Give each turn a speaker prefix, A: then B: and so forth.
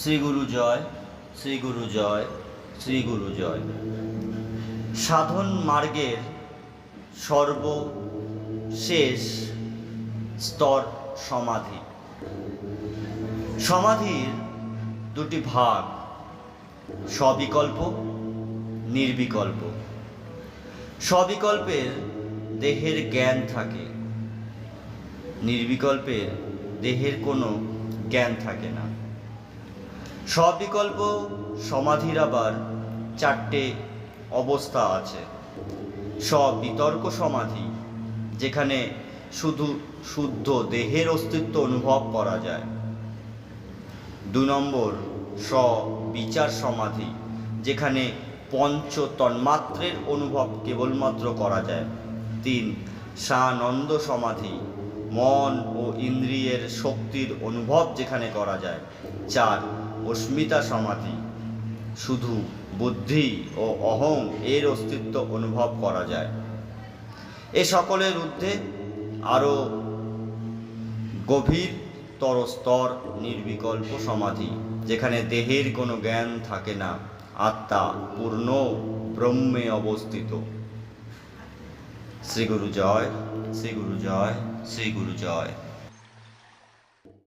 A: শ্রী গুরু জয়, শ্রী গুরু জয়, শ্রী গুরু জয়। সাধন মার্গের সর্বশেষ স্তর সমাধি। সমাধির দুটি ভাগ, সবিকল্প, নির্বিকল্প। সবিকল্পের দেহের জ্ঞান থাকে, নির্বিকল্পের দেহের কোনো জ্ঞান থাকে না। সবিকল্প সমাধির আবার চারটে অবস্থা আছে। সবিতর্ক সমাধি, যেখানে শুধু শুদ্ধ দেহের অস্তিত্ব অনুভব করা যায়। দু নম্বর, স্ববিচার সমাধি, যেখানে পঞ্চ তন্মাত্রের অনুভব কেবলমাত্র করা যায়। তিন সানন্দ সমাধি, মন ও ইন্দ্রিয়ের শক্তির অনুভব যেখানে করা যায়। চার অস্মিতা সমাধি। শুধু বুদ্ধি ও অহং এর অস্তিত্ব অনুভব করা যায়। এ সকলের ঊর্ধ্বে আরও গভীরতর স্তর নির্বিকল্প সমাধি, যেখানে দেহের কোনো জ্ঞান থাকে না, আত্মা পূর্ণ ব্রহ্মে অবস্থিত। শ্রী গুরু জয় শ্রী গুরু জয় শ্রী গুরু জয়।